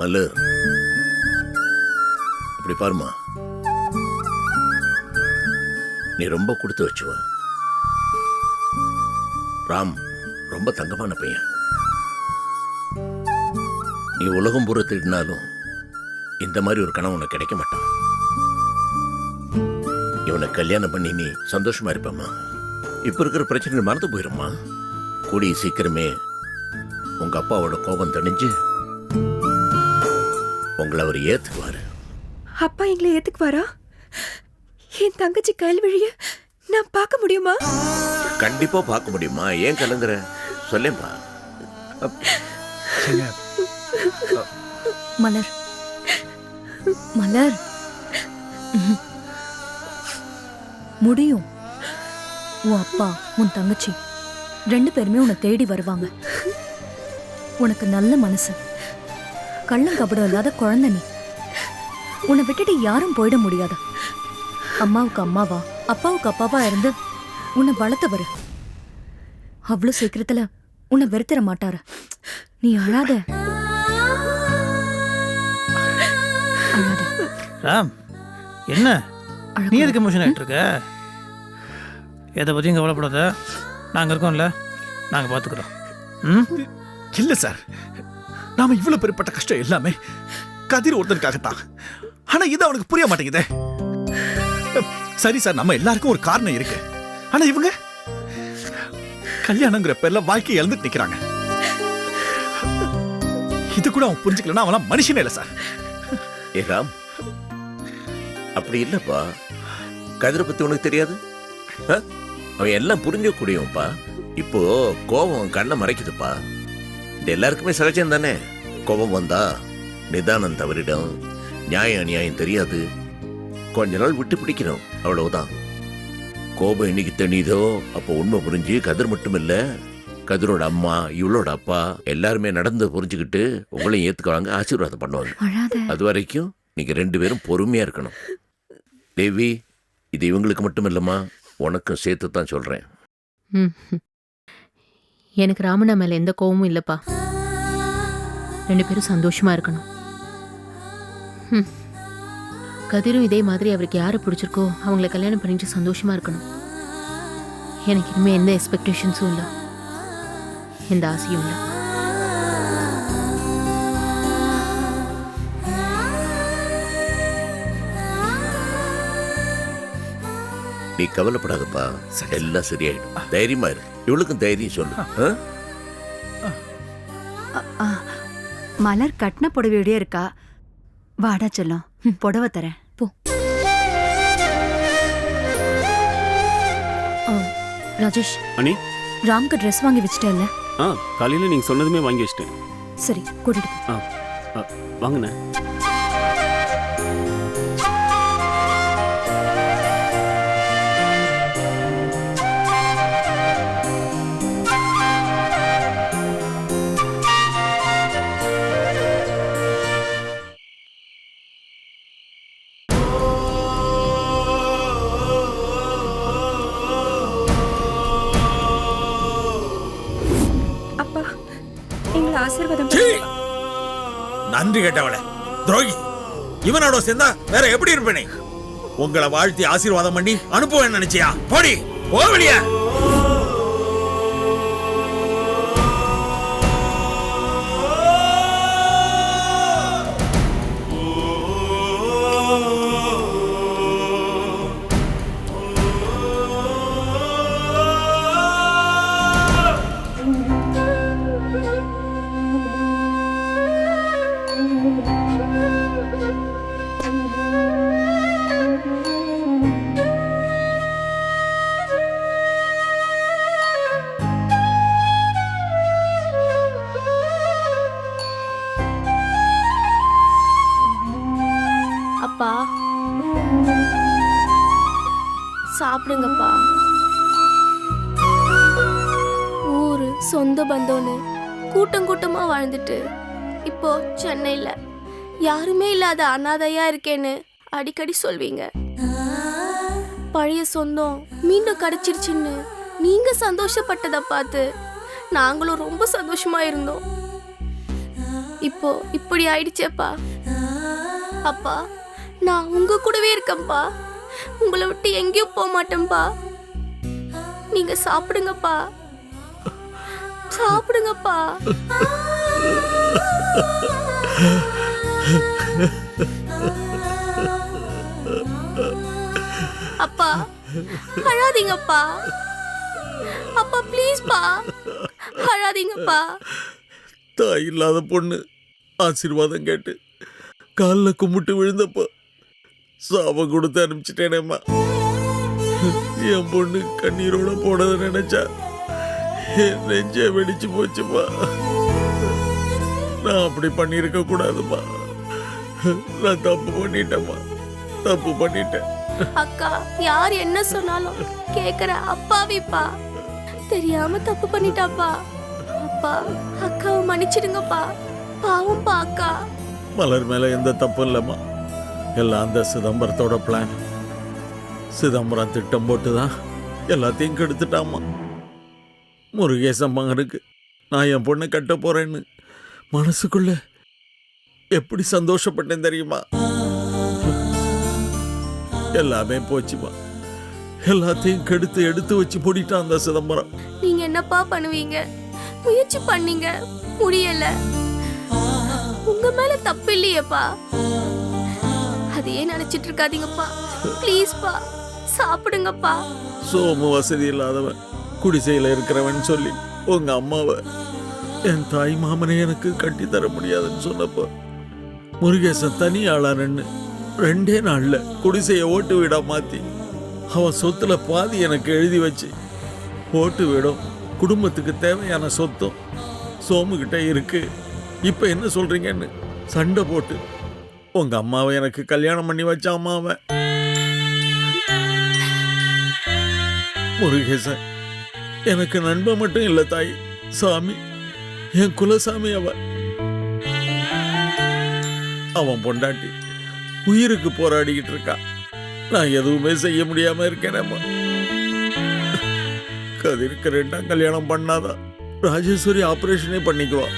மல்லு. இப்படி பாருமா நீ ரொம்ப கொடுத்து வச்சுவ. ராம் ரொம்ப தங்கமான பையன். நீ உலகம் பூரா தேடினாலும் இந்த மாதிரி ஒரு கனவு உனக்கு கிடைக்க மாட்டான். இவனை கல்யாணம் பண்ணி நீ சந்தோஷமா இருப்பம்மா. இப்ப இருக்கிற பிரச்சனை மறந்து போயிரும்மா. கூடிய சீக்கிரமே உங்க அப்பாவோட கோபம் தணிஞ்சு உங்களை அவர் ஏத்துக்குவாரு. அப்பா எங்களை ஏத்துக்குவாரா? என் தங்கச்சி கல்விழிய நான் பார்க்க முடியுமா? கண்டிப்பா பார்க்க முடியுமா? ஏன் கலங்குற? சொல்லேன்பா. ஏங்க, மலர். மலர். முடியும். உன் அப்பா உன் தங்கச்சி ரெண்டு பேருமே உன்னை தேடி வருவாங்க. உனக்கு நல்ல மனசு. கள்ளம் கபடம் இல்லாத குழந்தை நீ. உன்னை விட்டுட்டு யாரும் போயிட முடியாது? அம்மாவுக்கு அம்மாவா அப்பாவுக்கு அப்பாவா இருந்து உன்னை வளர்த்தவரு அவ்வளவு சீக்கிரத்துல உன்னை வெறுத்திட மாட்டாரு. நீ அழாத. அழாத. ராம் என்ன? நீ. எதுக்கு எமோஷன் ஆகிட்டு இருக்க? எதை பற்றியும் கவலைப்படாத. நாங்கள் இருக்கோம்ல. நாங்கள் பார்த்துக்குறோம் ம்? இல்ல சார். நாம இவ்வளவு பெருப்பட்ட கஷ்டம் எல்லாமே கதிர் ஒருத்தனுக்காகத்தான். ஆனா இது அவனுக்கு புரிய மாட்டேங்குதே. சரி சார் நம்ம எல்லாருக்கும் ஒரு காரணம் இருக்கு. ஆனா இவங்க கல்யாணங்கிற பேர்ல வாழ்க்கையை இழந்துட்டு நிக்கிறாங்க. இது கூட அவன் புரிஞ்சுக்கலன்னா அவன் மனுஷனே இல்ல சார். ஏ ராம் அப்படி இல்லப்பா. கதிரை பத்தி உனக்கு தெரியாது? அவன் எல்லாம் புரிஞ்சக்கூடியவன்ப்பா இப்போ கோபம் கண்ணை மறைக்குதுப்பா. எல்லாருக்குமே சகஜம் தானே? கோபம் வந்தா நிதானம் தவறிடும். நியாயம் அநியாயம் தெரியாது. கொஞ்ச நாள் விட்டு பிடிக்கணும். அவ்வளவுதான். கோபம் என்னைக்கு தணியுதோ அப்போ உண்மை புரிஞ்சு கதிர் மட்டும் இல்ல கதிரோட அம்மா இவளோட அப்பா எல்லாருமே நடந்து புரிஞ்சுக்கிட்டு உங்களையும் ஏத்துக்குவாங்க ஆசீர்வாதம் பண்ணுவாங்க. அது வரைக்கும் நீங்க ரெண்டு பேரும் பொறுமையா இருக்கணும். தேவி இது இவங்களுக்கு மட்டும் இல்லம்மா உனக்கும் சேர்த்து தான் சொல்றேன். ம் எனக்கு ராமண்ணா மேல எந்த கோவமும் இல்லப்பா. ரெண்டு பேரும் சந்தோஷமா இருக்கணும். ம். கதிரும் இதே மாதிரி அவருக்கு யாரை பிடிச்சிருக்கோ அவங்கள கல்யாணம் பண்ணிட்டு சந்தோஷமா இருக்கணும். எனக்கு இனிமே எந்த எக்ஸ்பெக்டேஷன்ஸும் இல்லை. எந்த ஆசையும் இல்லை. நீ கவலைப்படாதப்பா. எல்லாம் சரியாயிடும். தைரியமா இரு. இவளுக்கும் தைரியம் சொல்லு. ஆ? மலர் கட்டின புடவையோடய இருக்கா? வாடா செல்லம் புடவை தரேன். ஆ, ராஜேஷ். அண்ணி. ராம்க்கு ட்ரெஸ் வாங்கி வச்சிட்டேல்ல ஆ காலையில் நீங்கள் சொன்னதுமே வாங்கி வச்சிட்டேன். சரி கூட்டிட்டு போ. ஆ வாங்கண்ணே. நன்றி கேட்டவளே. துரோகி இவனோட சேர்ந்தா வேற எப்படி இருப்பேனே? உங்களை வாழ்த்தி ஆசீர்வாதம் பண்ணி அனுப்புவேன் நினைச்சியா? போடி போவலியா கூட்டமா இப்போ சென்னையில் யாருமே இல்லாத அனாதையா இருக்கேன்னு அடிக்கடி சொல்வீங்க. பழைய சொந்தம் மீண்டும் கிடைச்சிருச்சுன்னு நீங்க சந்தோஷப்பட்டதை பார்த்து நாங்களும் ரொம்ப சந்தோஷமா இருந்தோம். இப்போ இப்படி ஆயிடுச்சேப்பா. அப்பா நான் உங்க கூடவே இருக்கேன்ப்பா. உங்களை விட்டு எங்கேயும் போக மாட்டேன்ப்பா நீங்க சாப்பிடுங்கப்பா. சாப்பிடுங்கப்பா. அப்பா அழாதீங்கப்பா. அப்பா ப்ளீஸ்ப்பா அழாதீங்கப்பா. தாய் இல்லாத பொண்ணு ஆசீர்வாதம் கேட்டு காலில் கும்பிட்டு விழுந்தப்போ சாபம் கொடுத்து அனுப்பிச்சிட்டேனேம்மா. என் பொண்ணு கண்ணீரோட போனதை நினைச்சா என் நெஞ்சே வெடிச்சு போச்சுப்பா நான் அப்படி பண்ணியிருக்க கூடாதும்மா. நான் தப்பு பண்ணிட்டேம்மா. தப்பு பண்ணிட்டேன். அக்கா யார் என்ன சொன்னாலும் கேக்குற அப்பாவிப்பா. தெரியாம தப்பு பண்ணிட்டாப்பா. அப்பா அக்காவை மன்னிச்சிடுங்கப்பா. பாவம்ப்பா அக்கா. மலர் மேல எந்த தப்பும் இல்லைம்மா. எல்லாம் அந்த சிதம்பரத்தோட பிளான் சிதம்பரம் திட்டம் போட்டு தான் எல்லாத்தையும் கெடுத்துட்டாம்மா. முருகேசன் மகனுக்கு நான் என் பொண்ணை கட்ட போறேன்னு மனசுக்குள்ள எப்படி சந்தோஷப்பட்டேன் தெரியுமா? எல்லாமே போச்சுமா. எல்லாத்தையும் கெடுத்து எடுத்து வச்சு மூடிட்டான் அந்த சிதம்பரம். நீங்க என்னப்பா பண்ணுவீங்க? முயற்சி பண்ணீங்க. முடியல. உங்க மேல தப்பு இல்லையேப்பா. அதையே நினைச்சிட்டு இருக்காதீங்கப்பா. ப்ளீஸ்ப்பா சாப்பிடுங்கப்பா. சோமு வசதி இல்லாதவன். குடிசையில் இருக்கிறவன் சொல்லி உங்க அம்மாவை என் தாய் மாமனை எனக்கு கட்டி தர முடியாதுன்னு சொன்னப்போ முருகேசன் தனி ஆளானன்னு ரெண்டே நாள்ல குடிசையை ஓட்டு வீடா மாத்தி அவன் சொத்துல பாதி எனக்கு எழுதி வச்சு ஓட்டு வீடும் குடும்பத்துக்கு தேவையான சொத்தும் சோமுகிட்ட இருக்கு. இப்ப என்ன சொல்றீங்கன்னு சண்டை போட்டு உங்க அம்மாவை எனக்கு கல்யாணம் பண்ணி வச்ச அம்மாவை. முருகேசன் எனக்கு நண்பன் மட்டும் இல்லை தாய். சாமி என் குலசாமி அவள் அவன் பொண்டாட்டி உயிருக்கு போராடிக்கிட்டு இருக்கான் நான் எதுவுமே செய்ய முடியாம இருக்கேனேம்மா கதிர்க்கு ரெண்டாம் கல்யாணம் பண்ணாதான் ராஜேஸ்வரி ஆப்ரேஷனே பண்ணிக்குவா.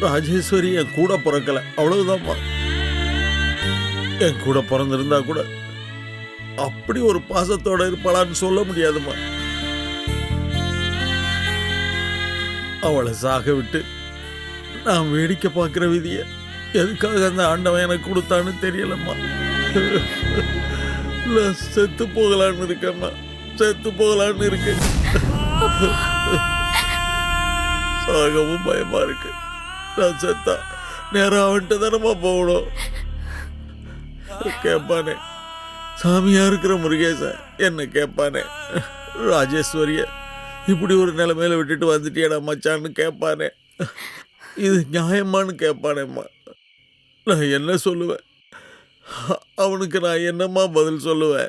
ராஜேஸ்வரி என் கூட பிறக்கல அவ்வளவுதான்மா. என் கூட பிறந்திருந்தா கூட அப்படி ஒரு பாசத்தோட இருப்பாளான்னு சொல்ல முடியாதும்மா. அவளை சாக விட்டு நான் வேடிக்கை பார்க்குற விதியை எதுக்காக அந்த ஆண்டவன் எனக்கு கொடுத்தான்னு தெரியலம்மா. நான் செத்து போகலான்னு இருக்கேம்மா. செத்து போகலான்னு இருக்கு சாகவும் பயமா இருக்கு. நான் செத்தா நேரம் அவன்கிட்ட தானம்மா போகணும். கேட்பானே சாமியா இருக்கிற முருகேசன் என்ன கேட்பானே ராஜேஸ்வரிய இப்படி ஒரு நிலைமையில விட்டுட்டு வந்துட்டியடா மச்சான்னு கேட்பானே இது நியாயமான்னு கேட்பானேம்மா நான் என்ன சொல்லுவேன்? அவனுக்கு நான் என்னம்மா பதில் சொல்லுவேன்?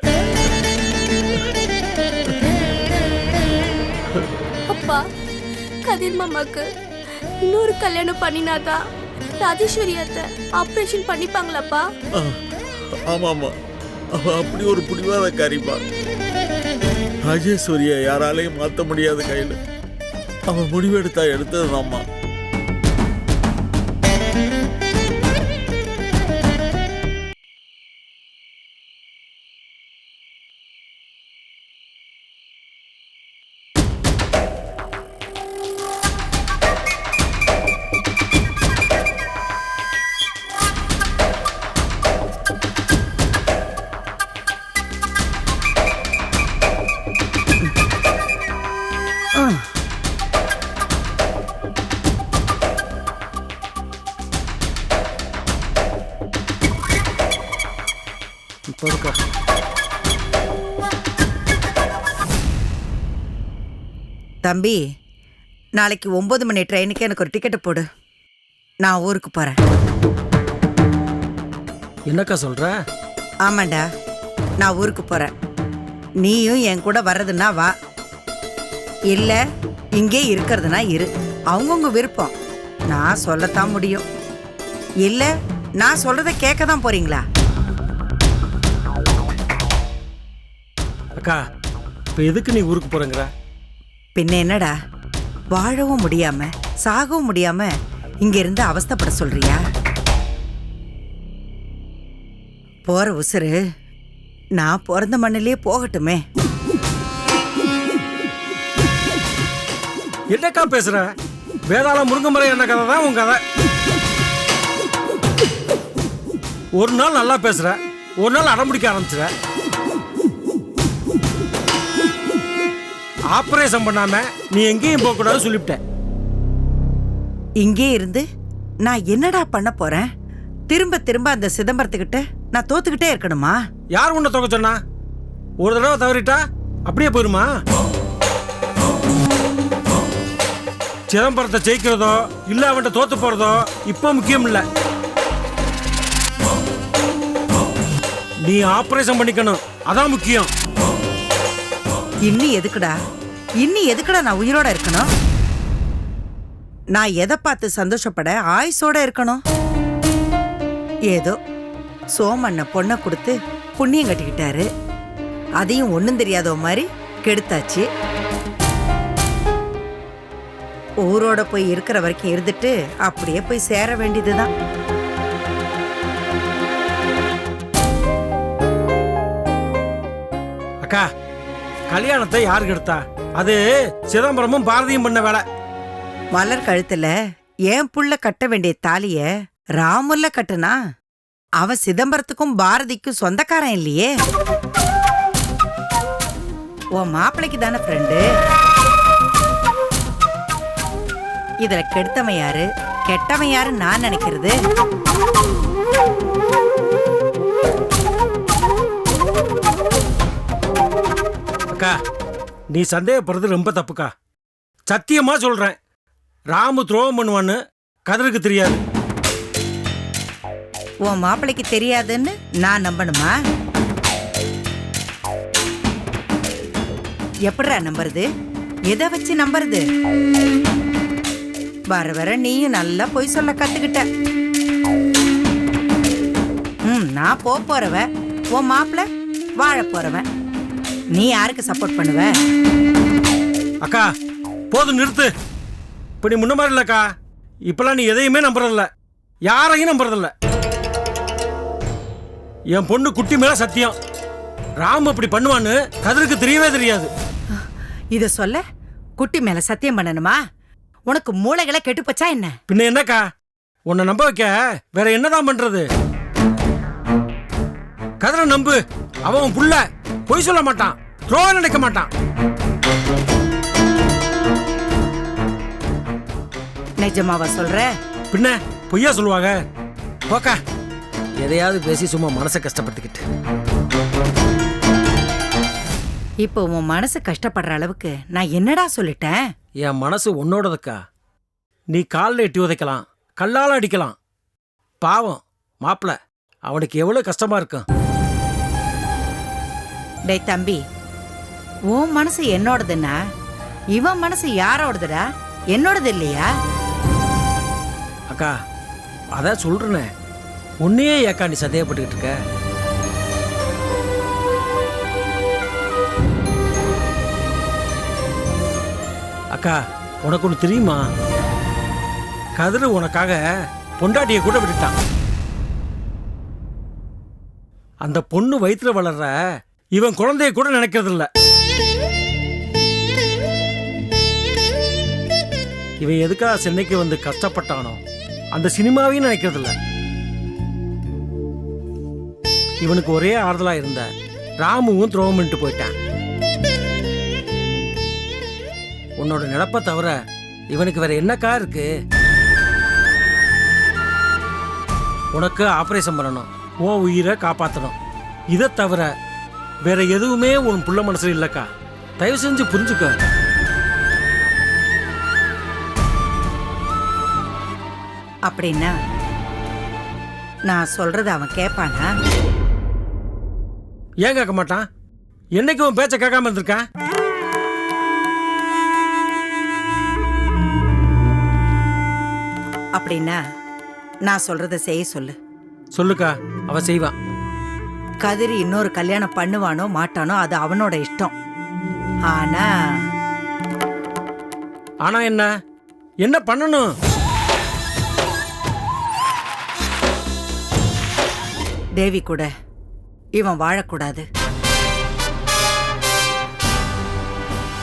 அப்பா கதிர் மாமாக்கு இன்னொரு கல்யாணம் பண்ணினாதான் ராஜேஸ்வரி அத்தை ஆபரேஷன் பண்ணிப்பாங்களாப்பா? ஆமாம்மா. அவ அப்படி ஒரு பிடிவாத காரிப்பா ராஜேஸ்வரியை யாராலையும் மாற்ற முடியாத கையில். அவன் முடிவெடுத்தா எடுத்ததுதாம்மா. தம்பி நாளைக்கு ஒன்பது மணி ட்ரெயினுக்கு எனக்கு ஒரு டிக்கெட்டு போடு. நான் ஊருக்கு போகிறேன் என்னக்கா சொல்ற? ஆமாண்டா நான் ஊருக்கு போகிறேன் நீயும் என் கூட வர்றதுன்னா வா. இல்லை இங்கே இருக்கிறதுனா இரு. அவங்கவுங்க விருப்பம். நான் சொல்லத்தான் முடியும். இல்லை நான் சொல்கிறத கேட்க தான் போகிறீங்களா அக்கா இப்போ எதுக்கு நீ ஊருக்கு போறேங்கிற? பின்ன என்னடா? வாழவும் முடியாம சாகவும் முடியாம இங்க இருந்து அவஸ்தைப்பட சொல்றியா? போற உசுறு நான் பிறந்த மண்ணிலேயே போகட்டுமே. என்னக்கா பேசுற? வேதாள முருங்கமரம் என்ன கதை தான் உன் கதை. ஒரு நாள் நல்லா பேசுற ஒரு நாள் அடம்பிடிக்க ஆரம்பிச்சுற ஆபரேஷன் பண்ணாம நீ எங்கேயும் போக கூடாது சொல்லிவிட்டேன். இங்கே இருந்து நான் என்னடா பண்ண போறேன்? திரும்ப திரும்ப அந்த சிதம்பரத்துக்கிட்ட நான் தோத்துக்கிட்டே இருக்கணுமா? யார் உன்னை தொகை சொன்னா? ஒரு தடவை தவறிட்டா அப்படியே போயிருமா? சிதம்பரத்தை ஜெயிக்கிறதோ இல்ல அவன்கிட்ட தோத்து போறதோ இப்போ முக்கியம் இல்ல. நீ ஆபரேஷன் பண்ணிக்கணும். அதான் முக்கியம். இன்னி எதுக்குடா? இன்னி எதுக்குடா நான் உயிரோட இருக்கணும்? நான் எதை பார்த்து சந்தோஷப்பட ஆயுசோட இருக்கணும்? ஏதோ சோமண்ண பொண்ணை கொடுத்து புண்ணியம் கட்டிக்கிட்டாரு. அதையும் ஒன்றும் தெரியாத மாதிரி கெடுத்தாச்சு. ஊரோட போய் இருக்கிற வரைக்கும் இருந்துட்டு அப்படியே போய் சேர வேண்டியதுதான். அக்கா கல்யாணத்தை யாருக்கு எடுத்தா? அது சிதம்பரமும் பாரதியும் பண்ண வேலை. மலர் கழுத்துல என் புள்ள கட்ட வேண்டிய தாலிய ராமுல்ல கட்டுனா? அவன் சிதம்பரத்துக்கும் பாரதிக்கும் சொந்தக்காரன் இல்லையே. உன் மாப்பிளைக்கு தானே ஃப்ரெண்டு இதுல கெடுத்தவன் யாரு? கெட்டவன் யாரு நான் நினைக்கிறது. அக்கா நீ சந்தேகப்படுறது ரொம்ப தப்புக்கா. சத்தியமா சொல்றேன். ராமு துரோகம் பண்ணுவான்னு கதருக்கு தெரியாது. உன் மாப்பிளைக்கு தெரியாதுன்னு நான் நம்பணுமா? எப்படா நம்புறது? எதை வச்சு நம்புறது? வர வர நீயும் நல்லா பொய் சொல்ல கத்துக்கிட்ட. ம் நான் போக போறவ. உன் மாப்பிள வாழ போறவன். நீ யாருக்கு சப்போர்ட் பண்ணுவ? அக்கா போதும் நிறுத்து. இப்ப நீ முன்ன மாதிரி இல்லக்கா. இப்பெல்லாம் நீ எதையுமே நம்புறதில்ல. யாரையும் நம்புறதில்ல. என் பொண்ணு குட்டி மேல சத்தியம். ராம் அப்படி பண்ணுவான்னு கதிருக்கு தெரியவே தெரியாது. இத சொல்ல குட்டி மேல சத்தியம் பண்ணணுமா? உனக்கு மூளைகளை கெட்டு போச்சா என்ன? பின்ன என்னக்கா? உன்னை நம்ப வைக்க வேற என்னதான் பண்றது? கதிரை நம்பு. அவன் புள்ள. பொய் சொல்ல மாட்டான். துரோகம் நினைக்க மாட்டான். நிஜமாவா சொல்ற? பின்ன பொய்யா சொல்லுவாங்க. போக்கா. எதையாவது பேசி சும்மா மனசை கஷ்டப்படுத்திக்கிட்டு. இப்போ உன் மனசு கஷ்டப்படுற அளவுக்கு நான் என்னடா சொல்லிட்டேன்? என் மனசு உன்னோடதுக்கா. நீ காலில் எட்டி உதைக்கலாம். கல்லால் அடிக்கலாம். பாவம். மாப்பிள அவனுக்கு எவ்வளவு கஷ்டமா இருக்கும். டே தம்பி உன் மனசு என்னோடதுன்னா இவன் மனசு யாரோடதுடா? என்னோடது இல்லையா? அக்கா அதான் சொல்றேனே. உன்னையே ஏக்கா நீ சந்தேகப்பட்டுக்கிட்டு இருக்க? அக்கா உனக்கு ஒன்று தெரியுமா? கதிர் உனக்காக பொண்டாட்டியை கூட விட்டுட்டான். அந்த பொண்ணு வயிற்றுல வளர்ற இவன் குழந்தைய கூட நினைக்கிறதில்ல. இவன் எதுக்காக சென்னைக்கு வந்து கஷ்டப்பட்டானோ அந்த சினிமாவையும் நினைக்கிறதில்ல. இவனுக்கு ஒரே ஆறுதலாக இருந்த ராமுவும் துரோகம் பண்ணிட்டு போயிட்டான். உன்னோட நினப்பை தவிர இவனுக்கு வேற என்னக்கா இருக்கு? உனக்கு ஆப்ரேஷன் பண்ணணும். உன் உயிரை காப்பாற்றணும் இதை தவிர வேற எதுவுமே உன் புள்ள மனசுல இல்லக்கா. தயவு செஞ்சு புரிஞ்சுக்க. அப்படின்னா நான் சொல்றது அவன் கேட்பானா ஏன் கேட்க மாட்டான்? என்னைக்கு உன் பேச்ச கேட்காம இருந்திருக்கான் அப்படின்னா நான் சொல்றத செய்ய சொல்லு. சொல்லுக்கா அவ செய்வான் கதிர் இன்னொரு கல்யாணம் பண்ணுவானோ மாட்டானோ அது அவனோட இஷ்டம். ஆனா ஆனா என்ன? என்ன பண்ணணும்? தேவி கூட இவன் வாழக்கூடாது.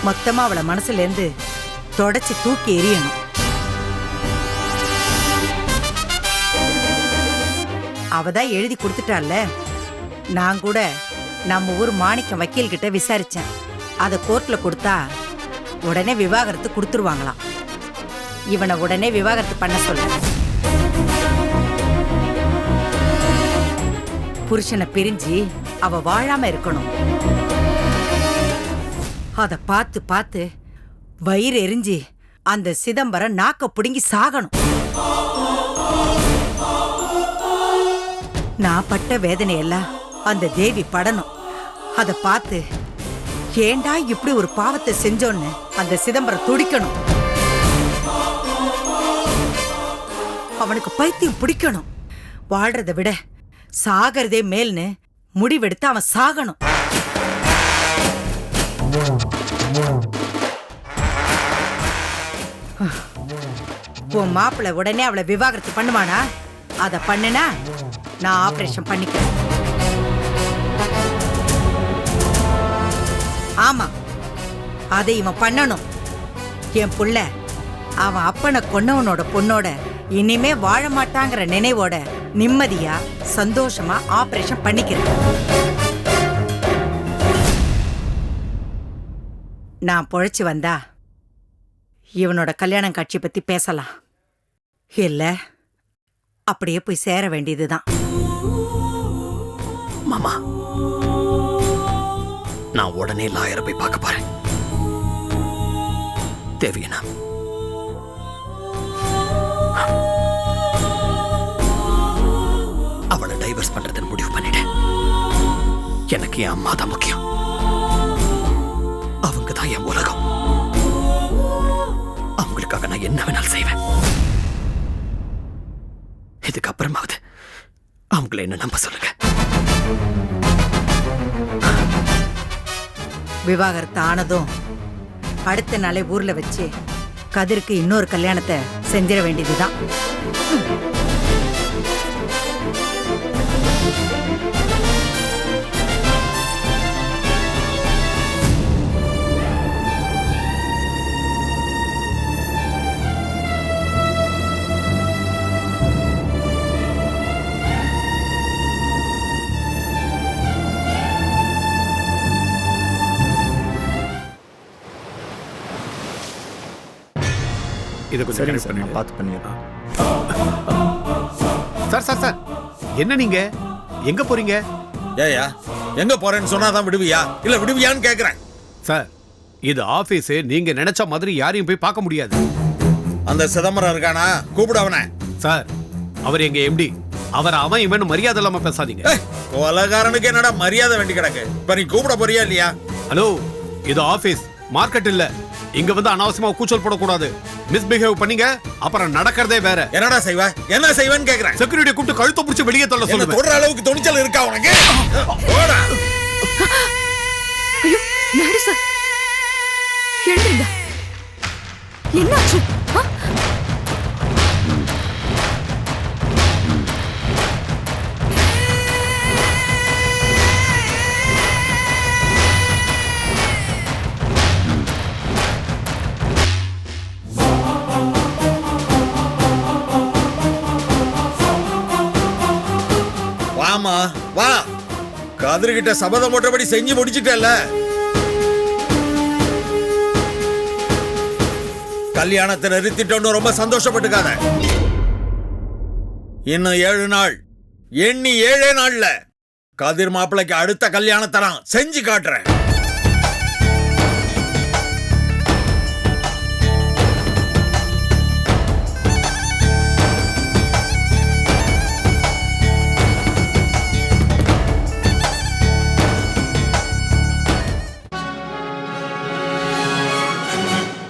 மொத்தமா அவளை மனசுலேருந்து இருந்து தொடச்சு தூக்கி எரியணும் அவதான் எழுதி கொடுத்துட்டாள்ல? நான் கூட நம்ம ஊர் மாணிக்கம் வக்கீல் கிட்ட விசாரிச்சேன். அதை கோர்ட்ல கொடுத்தா உடனே விவாகரத்து கொடுத்துருவாங்களாம். இவனை உடனே விவாகரத்து பண்ண சொல்ல புருஷனை பிரிஞ்சு அவ வாழாம இருக்கணும். அத பார்த்து பார்த்து வயிறு எரிஞ்சு அந்த சிதம்பரம் நாக்க பிடுங்கி சாகணும். நான் பட்ட வேதனையெல்லாம் அந்த தேவி படணும். அதை பார்த்து ஏண்டா இப்படி ஒரு பாவத்தை செஞ்சோன்னு அந்த சிதம்பரம் துடிக்கணும். அவனுக்கு பைத்தியம் பிடிக்கணும். வாழ்றதை விட சாகிறதே மேல்னு முடிவெடுத்து அவன் சாகணும். உன் மாப்பிள்ளை உடனே அவளை விவாகரத்து பண்ணுவானா? அதை பண்ணுனா நான் ஆபரேஷன் பண்ணிக்கிறேன். ஆமா. அதை இவன் பண்ணணும். என் புள்ள அவன் அப்பனை கொன்னவனோட பொண்ணோட இனிமே வாழ மாட்டாங்கிற நினைவோட நிம்மதியா சந்தோஷமா ஆபரேஷன் பண்ணிக்கிறேன். நான் பொழைச்சி வந்தா இவனோட கல்யாணம் காட்சி பத்தி பேசலாம். இல்ல அப்படியே போய் சேர வேண்டியதுதான். மாமா நான் உடனே லாயரை போய் பார்க்க போறேன். தேவியனா அவளை டைவர்ஸ் பண்றதுன்னு முடிவு பண்ணிட்டேன். எனக்கு என் அம்மா தான் முக்கியம். அவங்க தான் என் உலகம். அவங்களுக்காக நான் என்ன வேணாலும் செய்வேன். இதுக்கப்புறமாவது அவங்கள என்ன நம்ப சொல்லுங்க. விவாகரத்து ஆனதும் அடுத்த நாளே ஊர்ல வச்சு கதிருக்கு இன்னொரு கல்யாணத்தை செஞ்சிட வேண்டியதுதான். இதை கொஞ்சம் சரிங்க connect சார், நான் பண்ணிடு. பார்த்து பண்ணிடுறேன். சார் சார் சார் என்ன நீங்க? எங்க போறீங்க? ஏயா எங்க போறேன்னு சொன்னாதான் விடுவியா? இல்ல விடுவியான்னு கேக்குறேன். சார் இது ஆபீஸ் நீங்க நினைச்ச மாதிரி யாரையும் போய் பார்க்க முடியாது. அந்த சிதம்பரம் இருக்கானா? கூப்பிடு அவனை. சார் அவர் எங்க எம்டி அவர் அவன் இவன் மரியாதை இல்லாம பேசாதீங்க. கொலகாரனுக்கு என்னடா மரியாதை வேண்டி கிடக்கு? இப்ப நீ கூப்பிட போறியா இல்லையா? ஹலோ இது ஆபீஸ் மார்க்கெட் இல்ல. இங்க வந்து அனாவசியமா கூச்சல் போடக்கூடாது. மிஸ்பிஹேவ் பண்ணீங்க அப்புறம் நடக்கிறதே வேற. என்னடா செய்வ? என்ன செய்வேன்னு கேக்குறேன். செக்யூரிட்டி கூப்பிட்டு கழுத்தை பிடிச்சி வெளியே தள்ள சொல்லுங்க தொடுற அளவுக்கு துணிச்சல் இருக்கா உனக்கு? போடா. ஐயோ சார். என்னாச்சு? ஆமா வா. கதிர்கிட்ட சபதம் போட்டபடி செஞ்சு முடிச்சிட்டல கல்யாணத்தை நிறுத்திட்டோன்னு ரொம்ப சந்தோஷப்பட்டுக்காத. இன்னும் ஏழு நாள். எண்ணி ஏழே நாள்ல. கதிர் மாப்பிளைக்கு அடுத்த கல்யாணத்தை நான் செஞ்சு காட்டுறேன்.